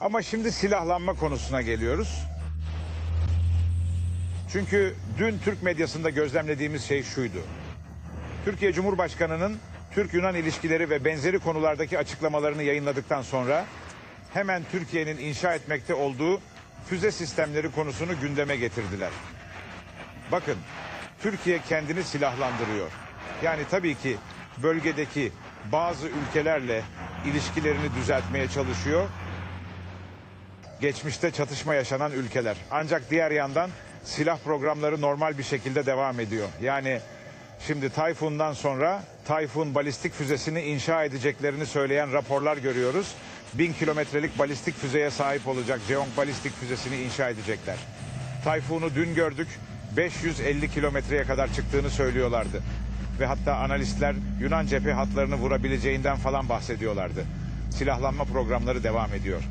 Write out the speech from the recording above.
Ama şimdi silahlanma konusuna geliyoruz. Çünkü dün Türk medyasında gözlemlediğimiz şey şuydu. Türkiye Cumhurbaşkanı'nın Türk-Yunan ilişkileri ve benzeri konulardaki açıklamalarını yayınladıktan sonra hemen Türkiye'nin inşa etmekte olduğu füze sistemleri konusunu gündeme getirdiler. Bakın Türkiye kendini silahlandırıyor. Yani tabii ki bölgedeki bazı ülkelerle ilişkilerini düzeltmeye çalışıyor. Geçmişte çatışma yaşanan ülkeler. Ancak diğer yandan silah programları normal bir şekilde devam ediyor. Yani şimdi Tayfun'dan sonra Tayfun balistik füzesini inşa edeceklerini söyleyen raporlar görüyoruz. Bin kilometrelik balistik füzeye sahip olacak Jeong balistik füzesini inşa edecekler. Tayfun'u dün gördük. 550 kilometreye kadar çıktığını söylüyorlardı. Ve hatta analistler Yunan cephe hatlarını vurabileceğinden falan bahsediyorlardı. Silahlanma programları devam ediyor.